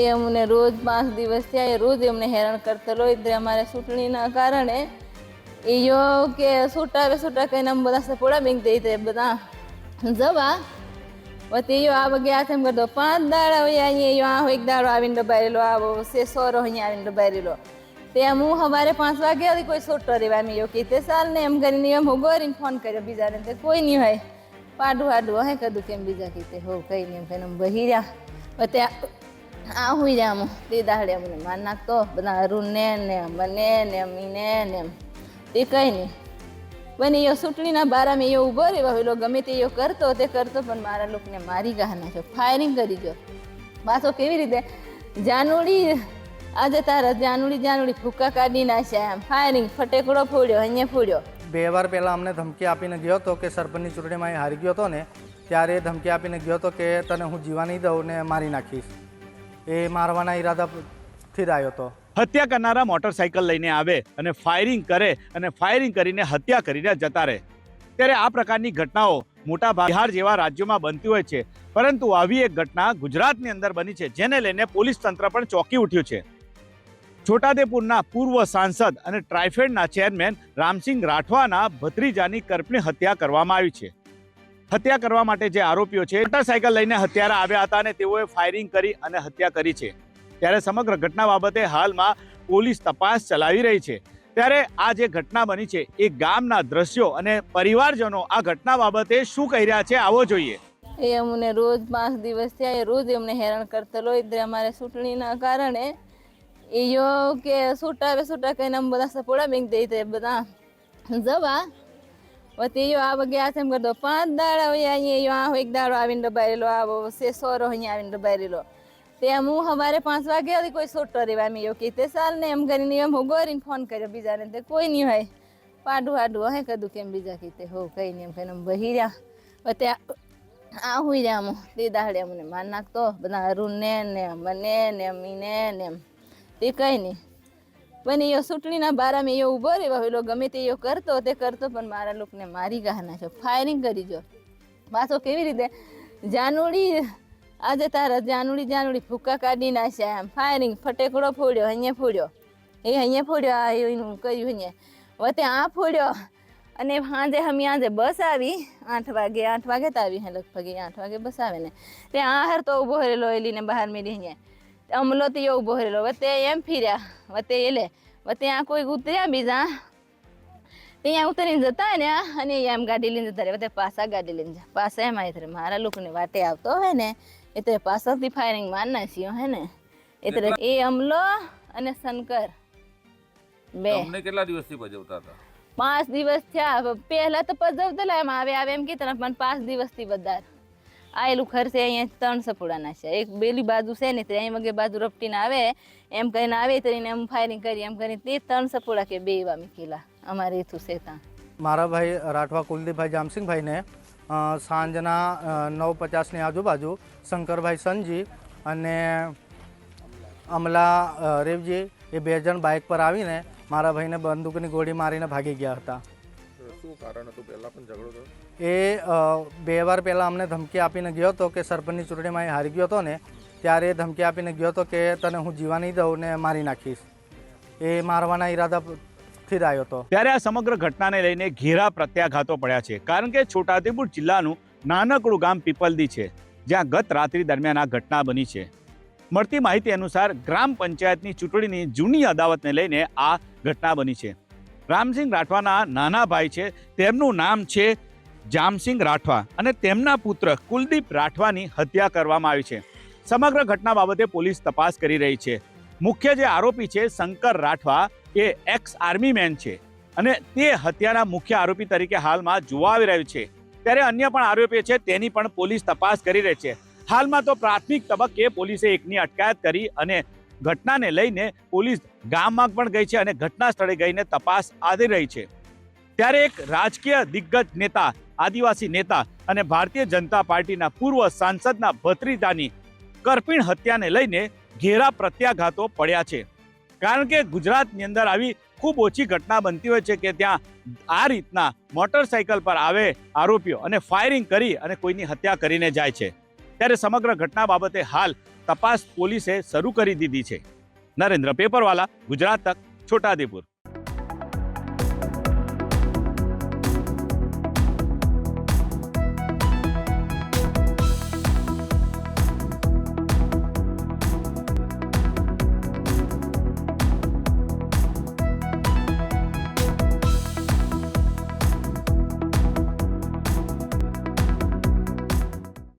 એ અમને રોજ પાંચ દિવસ થયા, એ રોજ એમને હેરાન કરતેલો એટલે અમારે ચૂંટણીના કારણે એ યો કે છૂટાવે છૂટા કહીને અમે બધા સપોડા બેંક દઈ દે બધા. જવા. વતી યો આ વગે આ તેમ કરતો પાંચ દાડા હોય અહીંયા યો આ એક દાડો આવીને ડબાયેલો આવો સે સોરો અહીંયા આવીને ડબાયેલો તે હું સવારે પાંચ વાગે હતી કોઈ છોટો રેવા મેં યો કીધે સાલ ને એમ કરીને એમ હું ગોરીને ફોન કર્યો બીજાને તે કોઈ નહીં હોય. પાડું, હાડું, હે કદું કેમ બીજા કીધે હો, કઈ નહીં, એમ કહીને બહી રહ્યા. વતે આ હુઈ જા હું તે દાડે અમને માર નાખતો બધા અરુણ ને મને ને અમીને ને તે કંઈ નહીં બને એ ચૂંટણીના બારામાં એ ઊભો રહ્યો પેલો ગમે તે એ કરતો તે કરતો, પણ મારા લોકોને મારી ગા નાખ્યો ફાયરિંગ કરી ગયો પાછો કેવી રીતે? જાનુડી, આજે તારા જાનુડી જાનુડી ફૂકા કાઢી નાખ્યા એમ. ફાયરિંગ ફટેકડો ફોડ્યો, અહીંયા ફોડ્યો. બે વાર પહેલાં અમને ધમકી આપીને ગયો હતો કે સરપંચની ચૂંટણીમાં એ હારી ગયો હતો ને, ત્યારે ધમકી આપીને ગયો હતો કે તને હું જીવા નહીં દઉં ને મારી નાખીશ. એ મારવાના ઈરાદાથી જ આવ્યો હતો. હત્યા કરનારા મોટરસાયકલ લઈને આવે અને ફાયરિંગ કરે અને ફાયરિંગ કરીને હત્યા કરીને જતા રહે. ત્યારે આ પ્રકારની ઘટનાઓ મોટા બિહાર જેવા રાજ્યોમાં બનતી હોય છે. પરંતુ આવી એક ઘટના ગુજરાતની અંદર બની છે, જેને લઈને પોલીસ તંત્ર પણ ચોંકી ઉઠ્યું છે. છોટાદેપુરના પૂર્વ સાંસદ અને ટ્રાઇફેડના ચેરમેન રામસિંહ રાઠવાના ભત્રીજાની કરપની હત્યા કરવામાં આવી છે. હત્યા કરવા માટે જે આરોપીઓ છે, મોટરસાયકલ લઈને હત્યારા આવ્યા હતા અને તેઓએ ફાયરિંગ કરી અને હત્યા કરી છે. ત્યારે સમગ્ર ઘટના બાબતે હાલમાં પોલીસ તપાસ ચલાવી રહી છે. ત્યારે આ જે ઘટના બની છે, એ ગામના દ્રશ્યો અને પરિવારજનો આ ઘટના બાબતે શું કહી રહ્યા છે, આવો જોઈએ. એ અમને રોજ પાંચ દિવસ થયા રોજ એમને હેરાન કરતેલો એટલે અમારે ચૂંટણીના કારણે એ કે છૂટાવે, છૂટા કહીને બધા સપોડા બેંક દઈ દે બધા જવા. વતી આ વગે આ તેમ કરતો પાંચ દાડા હોય અહીંયા આ એક દાડો આવીને દબાયેલો આવો સે સોરો અહીંયા આવીને દબાયેલો તે હું સવારે પાંચ વાગે હતી કોઈ છોટો રેવા મેં યો કીધે સાલ ને એમ કરીને એમ હું ગોરીને ફોન કર્યો બીજાને તે કોઈ નહીં હોય. પાડું આડું હે કદું કેમ બીજા કીધે હો, કઈ નહીં એમ કહીને બહી રહ્યા. વતે આ હુઈ રહ્યા હું તે દાડે અમને માર નાખતો, બધા અરુણ ને ને, મને ને, મીને ને એમ. તે કઈ નહીં. બને એ ચૂંટણીના બારામાં એ ઊભો રહ્યો પેલો ગમે તે એ કરતો તે કરતો, પણ મારા લોકોને મારી ગાહના છો ફાયરિંગ કરી જો. પાછો કેવી રીતે? જાનુડી, આજે તારા જાનુડી જાનુડી ફૂકા કાઢી નાખ્યા એમ. ફાયરિંગ ફટેકડો ફોડ્યો, અહીંયા ફોડ્યો. એ અહીંયા ફોડ્યો, આ એનું કર્યું અહીંયા. વતે આ ફોડ્યો, અને સાંજે અમે આજે બસ આવી. આઠ વાગે આઠ વાગે તો આવી હે લગભગ આઠ વાગે બસ આવે ને. તે આ હર તો ઊભો રહેલો એલીને બહાર મેળી અહીંયા. અમલો તો એવું ઊભો રહેલો વતે એમ ફીર્યા વતે એલે વતે આ કોઈ ઉતર્યા બીજા. ત્યાં ઉતરીને જતા ને અને એમ ગાડી લઈને જતા રહે વતે પાછા ગાડી લઈને જા પાછા એમ આવી મારા લોકોને વાટે આવતો હોય ને એટલે પાછળથી ફાયરિંગ માર છીએ હે ને. એટલે એ અમલો અને શંકર. બે. તમને કેટલા દિવસથી ભજવતા હતા? પાંચ દિવસ થયા. પહેલા તો પજવતેલા એમ આવે આવે એમ કીધું પણ પાંચ દિવસથી વધારે. આયેલું ખર્ચે અહીંયા ત્રણ સપોડાના છે. એક બેલી બાજુ છે ને તે અહીં વગે બાજુ રપટીને આવે, એમ કરીને આવે તરીને એમ ફાયરિંગ કરી, એમ કરીને તે ત્રણ સપોડા કે બે એવા મૂકેલા અમારે એથું છે ત્યાં. મારા ભાઈ રાઠવા કુલદીપભાઈ જામસિંહભાઈને સાંજના નવ પચાસની આજુબાજુ શંકરભાઈ સંજી અને અમલા રેવજી એ બે જણ બાઇક પર આવીને મારા ભાઈને બંદૂકની ગોળી મારીને ભાગી ગયા હતા. શું કારણ હતું? પહેલા પણ ઝઘડો થયો? એ બે વાર પહેલાં અમને ધમકી આપીને ગયો હતો કે સરપંચની ચૂંટણીમાં એ હારી ગયો હતો ને ત્યારે એ ધમકી આપીને ગયો હતો કે તને હું જીવા નહીં દઉં ને મારી નાખીશ. એ મારવાના ઈરાદાથી જ આવ્યો હતો. ત્યારે આ સમગ્ર ઘટનાને લઈને ઘેરા પ્રત્યાઘાતો પડ્યા છે. કારણ કે છોટાઉદેપુર જિલ્લાનું નાનકડું ગામ પીપલદી છે જ્યાં ગત રાત્રિ દરમિયાન આ ઘટના બની છે. મળતી માહિતી અનુસાર ગ્રામ પંચાયતની ચૂંટણીની જૂની અદાવતને લઈને આ ઘટના બની છે. રામસિંહ રાઠવાના નાના ભાઈ છે. તેમનું નામ છે જામસિંહ રાઠવા અને તેમના પુત્ર કુલદીપ રાઠવાની હત્યા કરવામાં આવી છે. સમગ્ર ઘટના બાબતે પોલીસ તપાસ કરી રહી છે. મુખ્ય જે આરોપી છે શંકર રાઠવા એ એક્સ આર્મી મેન છે અને તે હત્યાના મુખ્ય આરોપી તરીકે હાલમાં જોવા આવી રહ્યું છે. ત્યારે અન્ય પણ આરોપીઓ છે તેની પણ પોલીસ તપાસ કરી રહી છે. હાલમાં તો પ્રાથમિક તબક્કે પોલીસે એકની અટકાયત કરી અને ઘટનાને લઈને પોલીસ ગામમાં પણ ગઈ છે અને ઘટના સ્થળે ગઈને તપાસ આદરી રહી છે. ત્યારે એક રાજકીય દિગ્ગજ નેતા, આદિવાસી નેતા અને ભારતીય જનતા પાર્ટીના પૂર્વ સાંસદના ભત્રીજાની કરપીણ હત્યાને લઈને ઘેરા પ્રત્યાઘાતો પડ્યા છે. કારણ કે ગુજરાતની અંદર આવી ખૂબ ઓછી ઘટના બનતી હોય છે કે ત્યાં આ રીતના મોટરસાયકલ પર આવે આરોપીઓ અને ફાયરિંગ કરી અને કોઈની હત્યા કરીને જાય છે. ત્યારે સમગ્ર ઘટના બાબતે હાલ તપાસ પોલીસે શરૂ કરી દીધી છે. નરેન્દ્ર પેપરવાલા, ગુજરાત તક છોટાદેપુર